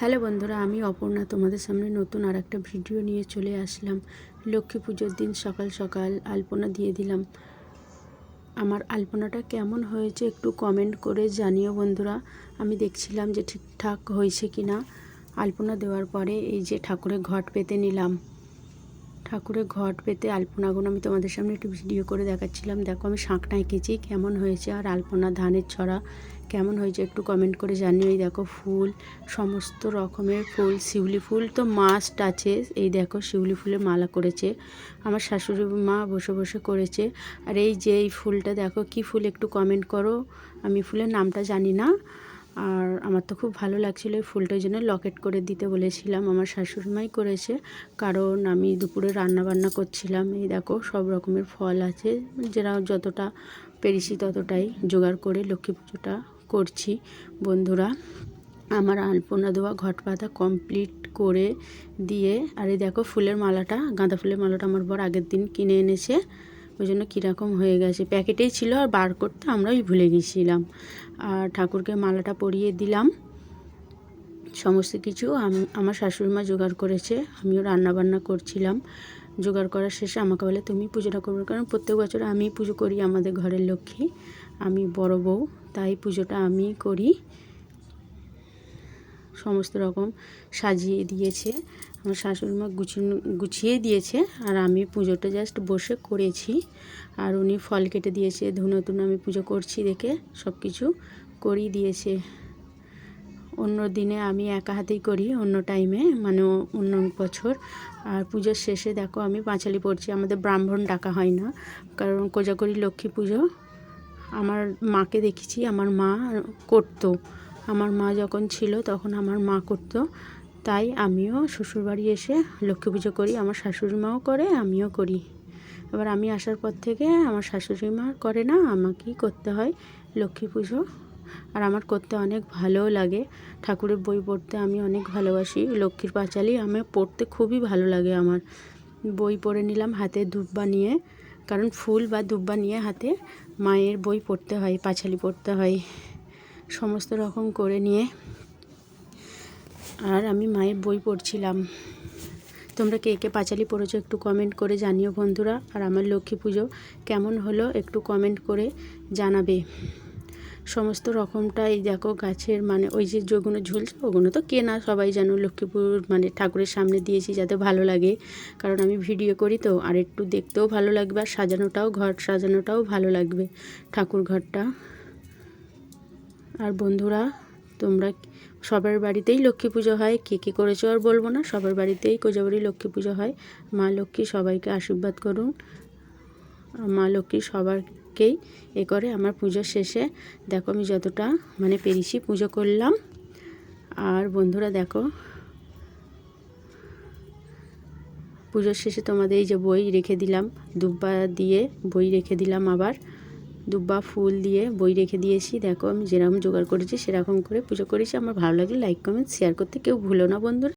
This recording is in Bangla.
হ্যালো বন্ধুরা, আমি অপর্ণা। তোমাদের সামনে নতুন আর একটা ভিডিও নিয়ে চলে আসলাম। লক্ষ্মী পুজোর দিন সকাল সকাল আলপনা দিয়ে দিলাম। আমার আলপনাটা কেমন হয়েছে একটু কমেন্ট করে জানিও বন্ধুরা। আমি দেখছিলাম যে ঠিকঠাক হয়েছে কি না আলপনা দেওয়ার পরে এই যে ঠাকুরের ঘট পেতে নিলাম। ঠাকুরের ঘট পেতে আলপনাগুলো আমি তোমাদের সামনে একটু ভিডিও করে দেখাচ্ছিলাম। দেখো, আমি শাঁখটা এঁকেছি কেমন হয়েছে আর আলপনা ধানের ছড়া কেমন হয়েছে একটু কমেন্ট করে জানিও। এই দেখো, ফুল, সমস্ত রকমের ফুল, শিউলি ফুল তো মাস্ট আছে। এই দেখো, শিউলি ফুলের মালা করেছে। আমার শাশুড়ি মা বসে বসে করেছে। আর এই যে এই ফুলটা, দেখো, কি ফুল একটু কমেন্ট করো। আমি ফুলের নামটা জানি না। আর আমার তো খুব ভালো লাগছিল এই ফুলটার জন্য লকেট করে দিতে বলেছিলাম আমার শাশুড়িমাই করেছে। কারণ আমি দুপুরে রান্না বান্না করছিলাম। এই দেখো সব রকমের ফল আছে। যেটা যতটা পেরেছি ততটাই জোগাড় করে লক্ষ্মী পুজোটা করছি। বন্ধুরা, আমার আলপনা দেওয়া ঘট পাতা কমপ্লিট করে দিয়ে, আর এই দেখো ফুলের মালাটা, গাঁদা ফুলের মালাটা আমার বর আগের দিন কিনে এনেছে। ওই জন্য কীরকম হয়ে গেছে। প্যাকেটেই ছিল আর বার করতে আমরাই ভুলে গেছিলাম। আর ঠাকুরকে মালাটা পরিয়ে দিলাম। সমস্ত কিছু আমি, আমার শাশুড়ি মা জোগাড় করেছে। আমিও রান্না বান্না করছিলাম। জোগাড় করার শেষে আমাকে বলে, তুমি পুজোটা করবে কারণ প্রত্যেক বছর আমি পুজো করি আমাদের ঘরের লক্ষ্মী। আমি বড় বউ, তাই পুজোটা আমি করি। সমস্ত রকম সাজিয়ে দিয়েছে। আমার শাশুড়ি মা গুছিয়ে গুছিয়ে দিয়েছে আর আমি পুজোটা জাস্ট বসে করেছি। আর উনি ফল কেটে দিয়েছে, ধুনো ধুনো আমি পুজো করছি দেখে সব কিছু করিয়ে দিয়েছে। অন্য দিনে আমি একা হাতেই করি, অন্য টাইমে মানে অন্য বছর। আর পুজোর শেষে দেখো আমি পাঁচালি পড়ছি, আমাদের ব্রাহ্মণ ডাকা হয় না, কারণ কোজাগরি লক্ষ্মী পুজো আমার মাকে দেখেছি, আমার মা করতো। আমার মা যখন ছিল তখন আমার মা করতো। তাই আমিও শ্বশুরবাড়ি এসে লক্ষ্মী পুজো করি, আমার শাশুড়ি মাও করে, আমিও করি। এবার আমি আসার পর থেকে আমার শাশুড়ি মা করে না, আমাকেই করতে হয় লক্ষ্মী পুজো। আর আমার করতে অনেক ভালোও লাগে। ঠাকুরের বই পড়তে আমি অনেক ভালোবাসি, লক্ষ্মীর পাঁচালি আমি পড়তে খুবই ভালো লাগে আমার। বই পড়ে নিলাম হাতে দুব্বা নিয়ে কারণ ফুল বা দুব্বা নিয়ে হাতে মায়ের বই পড়তে হয়, পাঁচালি পড়তে হয়। সমস্ত রকম করে নিয়ে আর আমি মায়ের বই পড়ছিলাম। তোমরা কে কে পাঁচালি পড়েছো একটু কমেন্ট করে জানিও বন্ধুরা। আর আমার লক্ষ্মী পুজো কেমন হলো একটু কমেন্ট করে জানাবে। সমস্ত রকমটা এই দেখো গাছের মানে ওই যে যেগুলো ঝুলছে ওগুলো তো কেনা সবাই জানো। লক্ষ্মীপুর মানে ঠাকুরের সামনে দিয়েছি যাতে ভালো লাগে। কারণ আমি ভিডিও করি তো আর একটু দেখতেও ভালো লাগবে আর সাজানোটাও ঘর সাজানোটাও ভালো লাগবে ঠাকুর ঘরটা। আর বন্ধুরা তোমরা সবার বাড়িতেই লক্ষ্মী পুজো হয়। কে কী করেছ আর বলব না। সবার বাড়িতেই কোজাবাড়ি লক্ষ্মী পুজো হয়। মা লক্ষ্মী সবাইকে আশীর্বাদ করুন। মা লক্ষ্মী সবারকেই এ করে আমার পুজোর শেষে। দেখো আমি যতটা মানে পেরিসি পুজো করলাম। আর বন্ধুরা দেখো, পুজোর শেষে তোমাদের এই যে বই রেখে দিলাম। দুব্বা দিয়ে বই রেখে দিলাম আবার। দুব্বা ফুল দিয়ে বই রেখে দিয়েছি। দেখো আমি যেরকম জোগাড় করেছি সেরকম করে পুজো করেছি। আমার ভালো লাগলে লাইক কমেন্ট শেয়ার করতে কেউ ভুলো না বন্ধুরা।